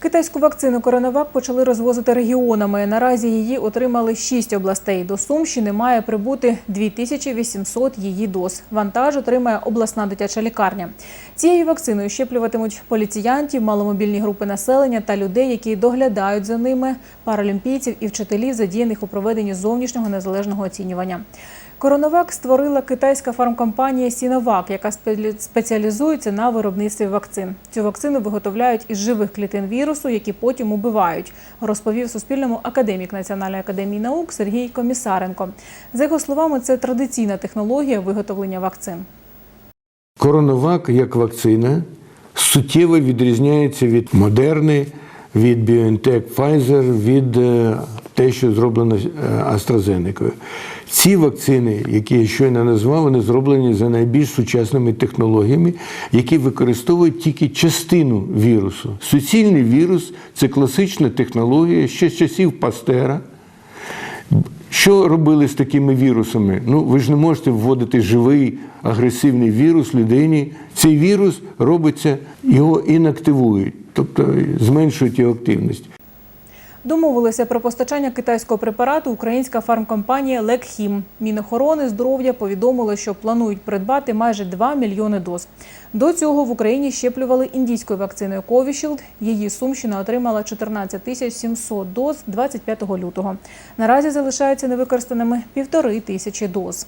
Китайську вакцину Коронавак почали розвозити регіонами. Наразі її отримали шість областей. До Сумщини має прибути 2800 її доз. Вантаж отримає обласна дитяча лікарня. Цією вакциною щеплюватимуть поліціянтів, маломобільні групи населення та людей, які доглядають за ними, паралімпійців і вчителів, задіяних у проведенні зовнішнього незалежного оцінювання. Коронавак створила китайська фармкомпанія Сіновак, яка спеці- спеціалізується на виробництві вакцин. Цю вакцину виготовляють із живих клітин вірусу, які потім убивають, розповів Суспільному академік Національної академії наук Сергій Комісаренко. За його словами, це традиційна технологія виготовлення вакцин. Коронавак як вакцина суттєво відрізняється від Модерни, від BioNTech Pfizer, від е, те, що зроблено AstraZeneca. Ці вакцини, які я щойно назвав, вони зроблені за найбільш сучасними технологіями, які використовують тільки частину вірусу. Суцільний вірус це класична технологія ще з часів Пастера. Що робили з такими вірусами? Ну, ви ж не можете вводити живий агресивний вірус людині. Цей вірус робиться, його інактивують, тобто зменшують його активність. Домовилися про постачання китайського препарату українська фармкомпанія Лекхім. Мінохорони здоров'я повідомили, що планують придбати майже 2 мільйони доз. До цього в Україні щеплювали індійською вакциною Covishield. Її Сумщина отримала 14 тисяч 700 доз 25 лютого. Наразі залишаються невикористаними півтори тисячі доз.